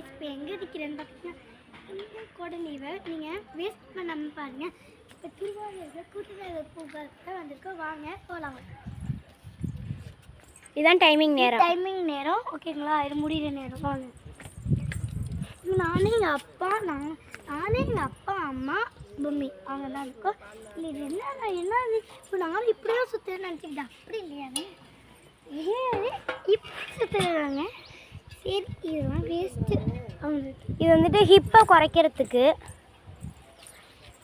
Guys இப்போ எங்கே நிற்கிறேன்னு பார்த்தீங்கன்னா இந்த குடலீவை நீங்கள் வேஸ்ட் பண்ணாமல் பாருங்கள் இப்போ திருவாரூரில் கூட்டுறவு பூங்காவுக்கு வந்திருக்கோம் வாங்க போகலாம் இதுதான் டைமிங் நேரம். டைமிங் நேரம். ஓகேங்களா இது முடிகிற நேரம். வாங்க. நானும் எங்கள் அப்பா நான் நானும் எங்கள் அப்பா அம்மா பொம்மி அவங்க தான் இருக்கோம் இல்லை இது என்ன என்ன இப்போ நானும் இப்படியே சுற்றுன்னு நினச்சிக்கிட்டேன். அப்படி இல்லையானே? ஏன் இப்படி சுற்றுறாங்க இது இதெல்லாம் வேஸ்ட்டு இது வந்துட்டு ஹிப்பை குறைக்கிறதுக்கு.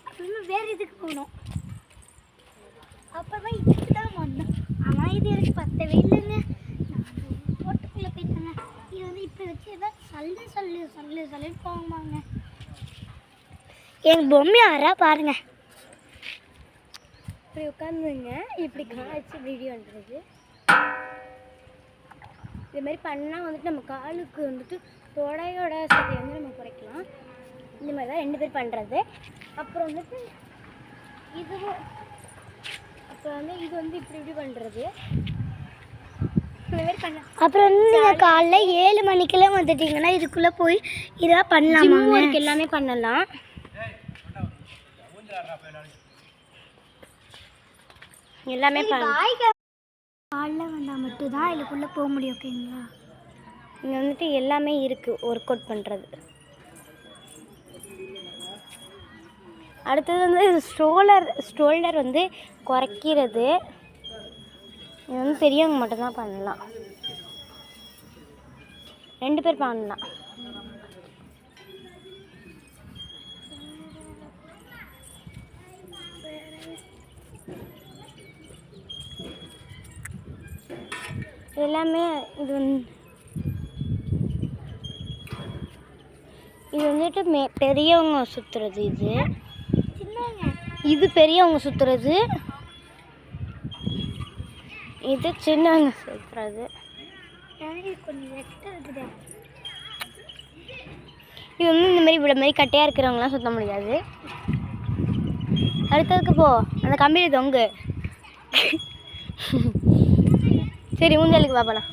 அப்புறமா வேறு இதுக்கு போகணும். அப்புறமா இதுக்கு தான் வந்தோம். ஆனால் இது எனக்கு பத்தவே இல்லைங்க. நான் போயிட்டாங்க இது வந்து இப்போ வச்சு எதாவது சல்லு சல்லு சல்லு சல்லுன்னு போவாங்க. எங்கள் பொம்மை ஆறா பாருங்க. இப்படி உட்காந்துங்க இப்படி காய்ச்சி வீடியோ பண்ணுறது இது மாதிரி பண்ணால் வந்துட்டு நம்ம காலுக்கு வந்துட்டு தொடையோட சதையை வந்து நம்ம குறைக்கலாம். இந்த மாதிரி தான் ரெண்டு பேர் பண்ணுறது அப்புறம் வந்துட்டு இதுவும் அப்புறம் வந்து இது வந்து இப்படி இப்படி பண்ணுறது இந்த மாதிரி பண்ண அப்புறம் வந்து நீங்கள் காலைல ஏழு மணிக்கெல்லாம் வந்துட்டீங்கன்னா இதுக்குள்ளே போய் இதெல்லாம் பண்ணலாமா எல்லாமே பண்ணலாம். எல்லாமே பண்ணலாம் காலில் வந்தால் மட்டும்தான் இதுக்குள்ளே போக முடியும் ஓகேங்களா? இங்கே வந்துட்டு எல்லாமே இருக்குது ஒர்க் அவுட் பண்ணுறது அடுத்தது வந்து ஸ்ட்ரோலர் ஸ்ட்ரோல்டர் வந்து குறைக்கிறது. இது வந்து பெரியவங்க மட்டும்தான் பண்ணலாம். ரெண்டு பேர் பண்ணலாம். எல்லாமே இது வந்து இது வந்துட்டு மே பெரியவங்க சுற்றுறது இது. இது பெரியவங்க சுற்றுறது இது சின்னவங்க சுற்றுறது இது வந்து இந்த மாதிரி இவ்வளோ மாதிரி கட்டையாக இருக்கிறவங்களாம் சுற்ற முடியாது. அடுத்ததுக்கு போ. அந்த கம்பியில் தொங்கு. சரி ஊஞ்சலுக்கு பார்ப்பலாம்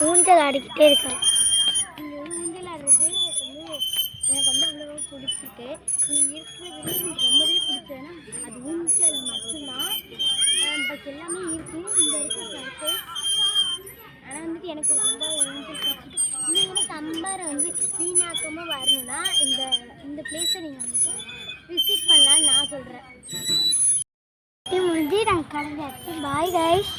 ஊஞ்சல் ஆடிக்கிட்டே இருக்காங்க இந்த ஊஞ்சல் ஆடுறது வந்து எனக்கு வந்து அவ்வளோ பிடிச்சிட்டு நீ இருக்கிறது எனக்கு ரொம்பவே பிடிச்சதுன்னா அது ஊஞ்சல் மட்டும்தான் பட் எல்லாமே இருக்குது இந்த இருக்கிற சர்க்கஸ் ஆனால் வந்துட்டு எனக்கு ரொம்ப ஊஞ்சல் பிடிச்சிட்டு இன்னும் கூட சம்பாரை வந்து வீணாக்கமாக வரணும்னா இந்த இந்த பிளேஸை நீங்கள் வந்துட்டு விசிட் பண்ணலான்னு நான் சொல்கிறேன் இது முடிஞ்சு நாங்கள் கிளம்பியாச்சு பாய் கைஸ்